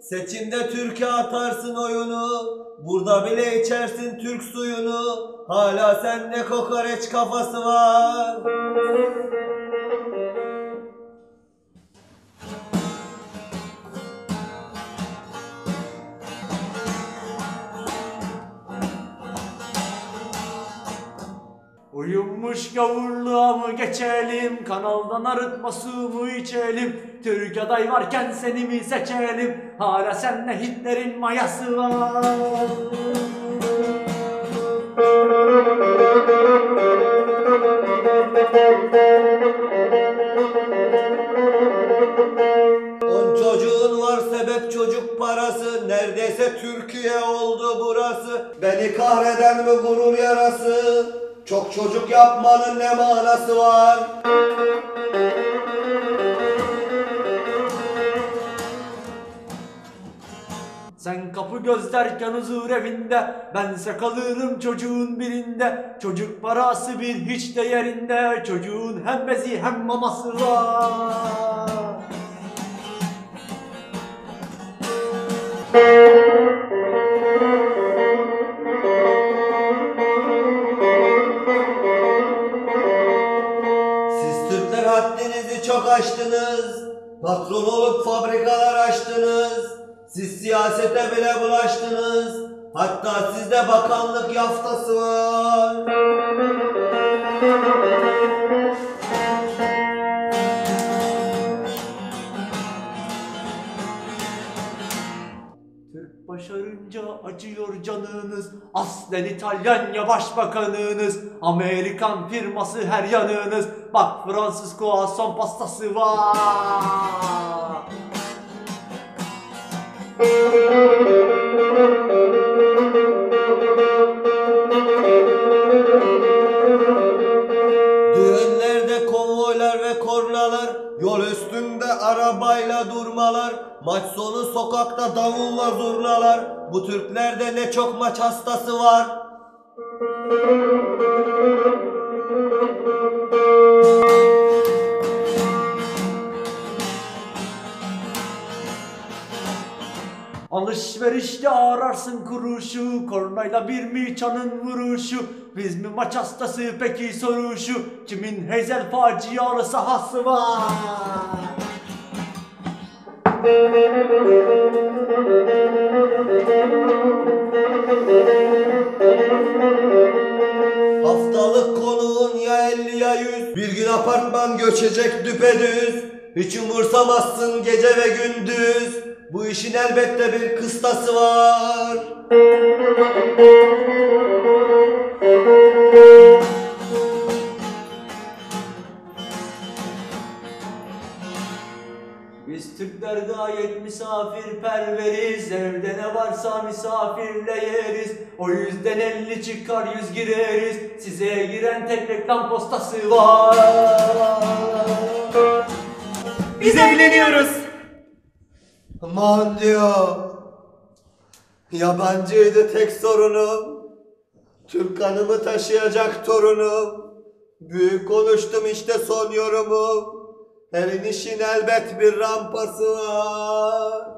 Seçimde Türkiye atarsın oyunu. Burada bile içersin Türk suyunu. Hala sende kokoreç kafası var. Uyumuş gavurluğa mı geçelim? Kanaldan arıtma su mu içelim. Türk aday varken seni mi seçelim? Hala sende Hitler'in mayası var. On çocuğun var sebep çocuk parası. Neredeyse Türkiye oldu burası. Beni kahreden mi gurur yarası Çok çocuk yapmanın ne manası var? Sen kapı göz derken huzur evinde Bense kalırım çocuğun birinde. Çocuk parası bir hiç değerinde Çocuğun hem bezi hem maması var haddinizi çok aştınız. Patron olup fabrikalar açtınız. Siz siyasete bile bulaştınız. Hatta sizde bakanlık yaftası var. Başarınca acıyor canınız. Aslen İtalyan başbakanınız Amerikan firması her yanınız. Bak Fransız son pastası var. Düğünlerde konvoylar ve kornalar, yol üstünde arabayla durmalar, maç sonu sokakta davulla zurnalar. Bu Türklerde ne çok maç hastası var. Alışverişte ararsın kuruşu Kornayla bir mi çanın vuruşu Biz mi maç hastası peki soruşu Kimin Hezel facialı sahası var Haftalık konuğun ya 50 ya 100 Bir gün apartman göçecek düpedüz. Hiç umursamazsın gece ve gündüz. Bu işin elbette bir kıstası var Biz Türkler gayet misafirperveriz. Evde ne varsa misafirle yeriz. O yüzden elli çıkar yüz gireriz. Size giren tek reklam postası var. Biz evleniyoruz. Aman diyor. Yabancıydı tek sorunum. Türk kanımı taşıyacak torunum. Büyük konuştum işte son yorumum Her inişin elbet bir rampası var